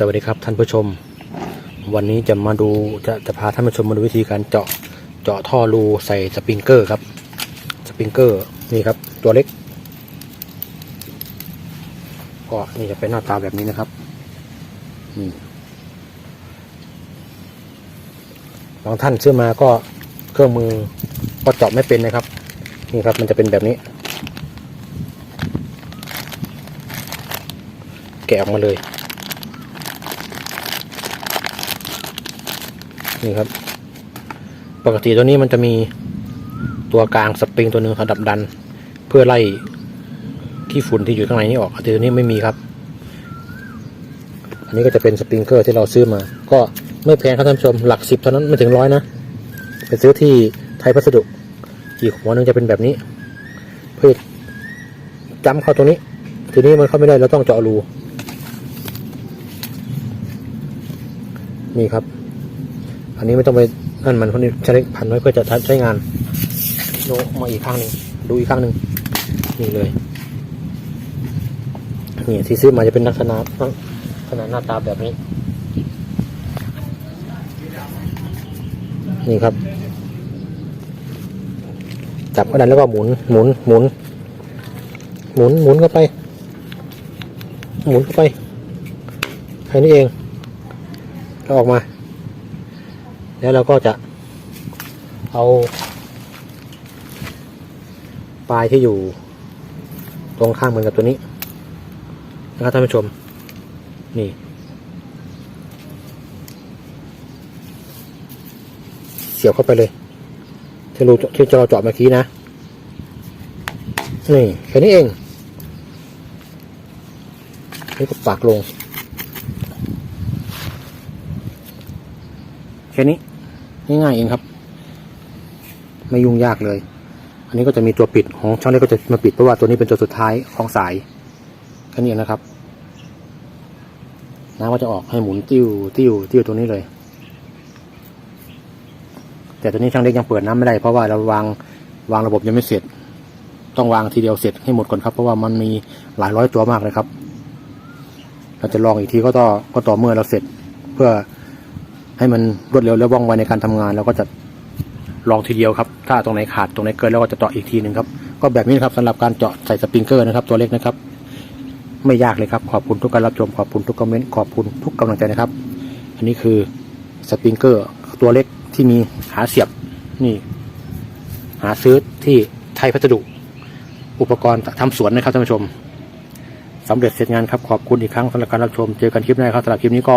สวัสดีครับท่านผู้ชม วันนี้จะมาดูจะจะพาท่านผู้ชมมาดูวิธีการเจาะเจาะท่อรูใส่สปริงเกอร์ครับสปริงเกอร์นี่ครับ ตัวเล็กก็นี่จะเป็นหน้าตาแบบนี้นะครับนี่บางท่านซื้อมาก็เครื่องมือก็เจาะไม่เป็นนะครับ นี่ครับมันจะเป็นแบบนี้ แกะออกมาเลย นี่ครับ ปกติตัวนี้มันจะมีตัวกลางสปริงตัวหนึ่งสำหรับดัน เพื่อไล่ขี้ฝุ่นที่อยู่ข้างในนี้ออกแต่ตัวนี้ไม่มีครับ อันนี้ก็จะเป็นสปริงเกอร์ที่เราซื้อมา ก็ไม่แพงครับท่านผู้ชมหลักสิบเท่านั้นไม่ถึงร้อยนะไปซื้อที่ไทยพัสดุอีกหัวหนึงจะเป็นแบบนี้ เพื่อจำเข้าตรงนี้ ทีนี้มันเข้าไม่ได้เราต้องเจาะรูนี่ครับ อันนี้ไม่ต้องไปนั่นมันคนนี้ใช้พันไว้เพื่อจะใช้งานโนมาอีกข้างหนึ่งดูอีกข้างหนึ่งนี่เลยนี่ที่ซื้อมาจะเป็นลักษณะลักษณะหน้าตาแบบนี้ นี่ครับ จับกระดานแล้วก็หมุนหมุนหมุน หมุนหมุนเข้าไป หมุนเข้าไปแค่นี้เองก็ออกมา แล้วเราก็จะเอาปลายที่อยู่ตรงข้างเหมือนกับตัวนี้นะครับท่านผู้ชม นี่ เสียบเข้าไปเลยที่รูที่เราเจาะเมื่อกี้นะ นี่แค่นี้เองนี่ก็ปากลง แค่นี้ ง่ายๆเองครับ ไม่ยุ่งยากเลย อันนี้ก็จะมีตัวปิดของช่องนี้ก็จะมาปิดเพราะว่าตัวนี้เป็นตัวสุดท้ายของสายแค่นี้เองนะครับน้ำก็จะออกให้หมุนติ้วติ้วติ้วตรงนี้เลย แต่ตัวนี้ช่างเล็กยังเปิดน้ำไม่ได้เพราะว่าเราวางวางระบบยังไม่เสร็จ ต้องวางทีเดียวเสร็จให้หมดก่อนครับ เพราะว่ามันมีหลายร้อยตัวมากเลยครับ เราจะลองอีกทีก็ต่อก็ต่อเมื่อเราเสร็จเพื่อ ให้มันรวดเร็วและว่องไวในการทำงานแล้วก็จะลองทีเดียวครับ ถ้าตรงไหนขาดตรงไหนเกินแล้วก็จะเจาะอีกทีหนึ่งครับ ก็แบบนี้นะครับสำหรับการเจาะใส่สปริงเกอร์นะครับ ตัวเล็กนะครับ ไม่ยากเลยครับ ขอบคุณทุกการรับชมขอบคุณทุกคอมเมนต์ขอบคุณทุกกำลังใจนะครับ อันนี้คือสปริงเกอร์ตัวเล็กที่มีหาเสียบนี่ หาซื้อที่ไทยพัสดุ อุปกรณ์ทำสวนนะครับท่านผู้ชมสำเร็จเสร็จงานครับขอบคุณอีกครั้งสำหรับการรับชม เจอกันคลิปหน้าครับสำหรับคลิปนี้ก็